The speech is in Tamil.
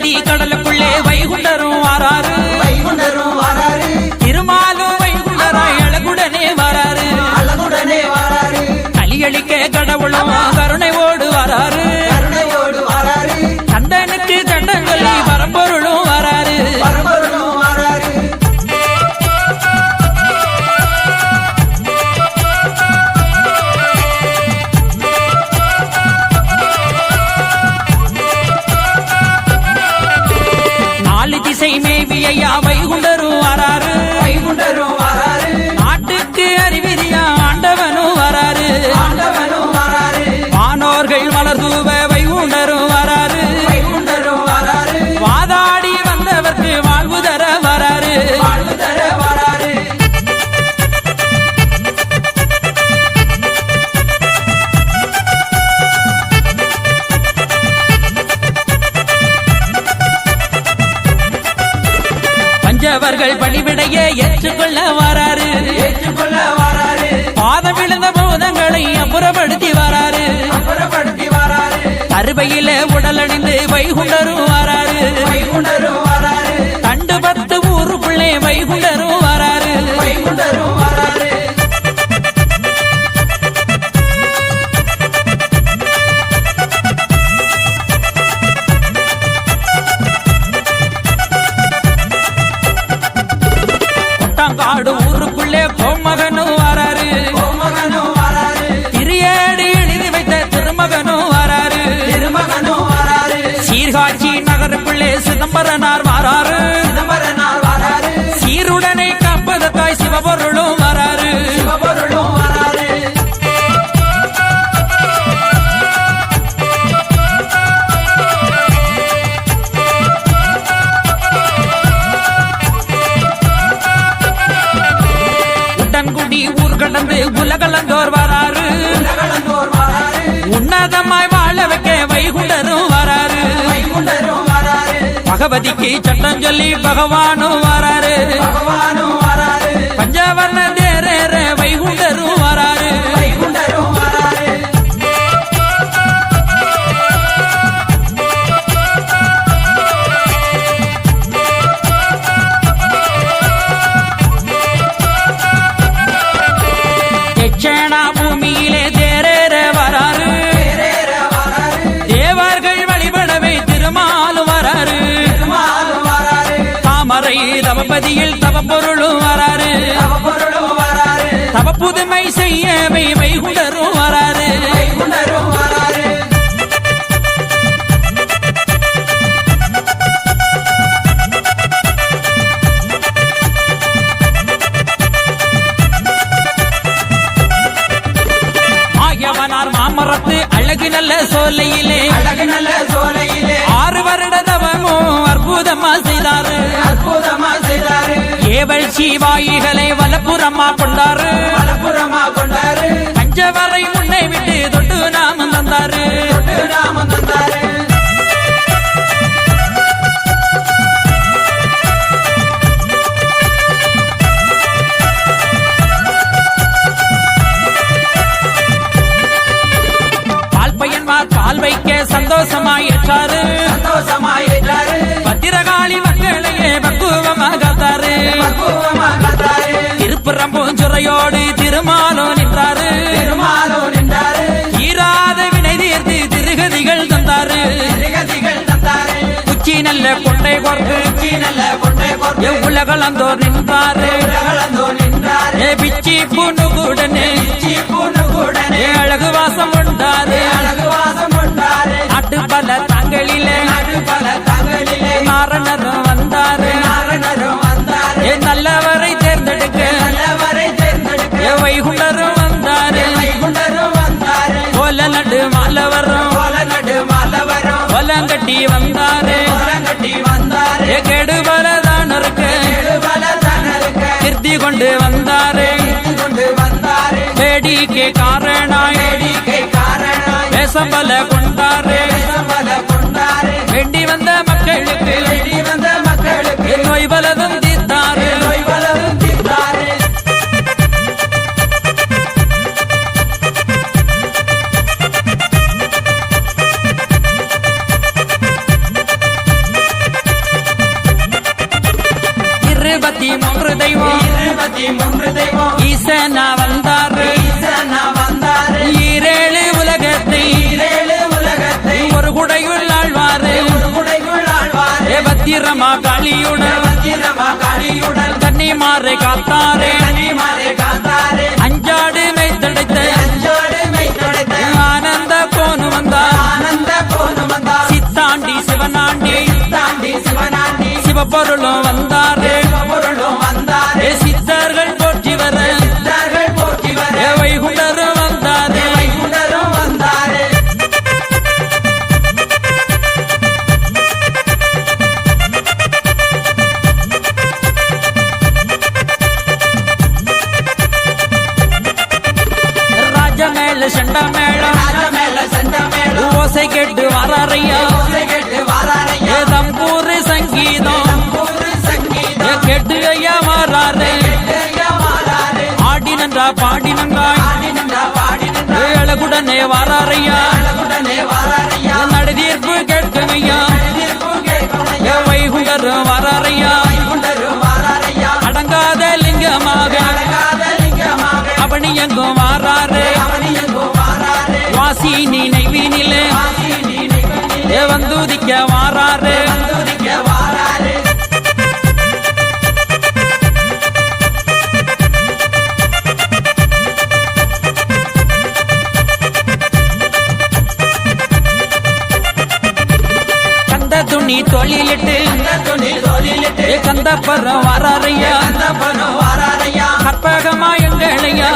திருப்பதி கடலுக்குள்ளே வைகுண்டரும் வாராரு. வைகுண்டரும் வாராரு. திருமாலும் வைகுண்டராய் அழகுடனே வாராரு. அழகுடனே வாராரு. கலியளிக்க கடவுளும் கருணை மேவியா வைகுண்டரும் வராரு. வைகுண்டரும் வராரு. நாட்டுக்கு அறிவிரியா ஆண்டவனும் வராரு. ஆண்டவனும் வராரு. வானோர்கள் மலர் மகள் பணிவிடைய ஏற்றுக்கொள்ள வராரு. ஏற்றுக்கொள்ள வராரு பாதம் விழுந்த பூதங்களை அப்புறப்படுத்தி வராரு. அப்புறப்படுத்தி வராரு அறுவையில உடலணிந்து வைகுண்டரும் வராரு. வைகுண்டரும் வராரு கண்டு பத்து ஊருக்குள்ளே வைகுண்டரும் சிதம்பரனார் வராரு. சிதம்பரனார் வராரு. சீருடனை காப்பதற்காய் சிவபொருளும் வராரு. சிவபொருளும் வராரு. உடன்குடி ஊர் கடந்து உலகளந்தோர் வராரு. உலகளந்தோர் பகவதிக்கு சட்டம் சொல்லி பகவானும் வராரு. பகவானும் வராரு. பஞ்சவர்ண தாமரை தவபதியில் தவப்பொருளும் வராரு தவப்புதுமை செய்ய வைகுண்டரும் வராரு மாமரத்து அழகு நல்ல சோலையிலே அழகு நல்ல சோலையிலே. ஆறு வருட தவமும் அற்புதமா செய்தாரு. அற்புதமா ஏவல் சீவாயிகளை வலப்புறமா கொண்டாரு. மலப்புறமா கொண்டாரு. பஞ்சவரை முன்னை விட்டு தொட்டு நாமம் தந்தாரு. தொட்டு நாமம் தந்தாரு. வைக்க பத்திரகாளி மக்களையே பக்குவமாக காத்தாரு சுரையோடு திருமாலோ நின்றாரு. திருமாலும் நின்றாரு ஈராத வினை தீர்த்து திருகதிகள் தந்தாரு. உச்சி நல்ல கொண்டை நல்ல கொண்டை கொண்டு உலகளந்தோர் நின்றாரு பிச்சி புனுகுடனே கட்டி வந்தாரே. கட்டி வந்தாரே ஏ கெடு பலதானருக்கு. பல தனருக்க திருத்தி கொண்டு வந்தாரே. கொண்டு வந்தாரு வேடிக்கை காரணாய். வேஷம் பல கொண்டாரே. வேண்டி வந்த மக்களுக்கு. வேண்டி வந்த மக்களுக்கு நோய் பலதும் இருபத்தி மூன்று தெய்வம். இருபத்தி மூன்று தெய்வம். ஈசனா வந்தாரு. ஈசனா வந்தாரு. ஈரேழு உலகத்தை. ஈரேழு உலகத்தை. ஒரு குடையுள் ஆழ்வாரு. பத்திரமா காளியுடன். பத்திரமா காளியுடன். தண்ணி மாறு காத்தாரு. தண்ணி மாறு காத்தாரு. அஞ்சாடு மெய் தடைத்த. அஞ்சாடு மெய் தடைத்த. ஆனந்த போனு வந்தா ஆனந்த போனு வந்தா சித்தாண்டி சிவனாண்டி. சித்தாண்டி சிவனாண்டி. சிவபொருளும் பாடினங்காய் பாடினங்கா பாடினங்கா அழகுடனே வாரா தொழிலிட்டு கந்தப்பரம் வராறையா கற்பகமா எங்களையா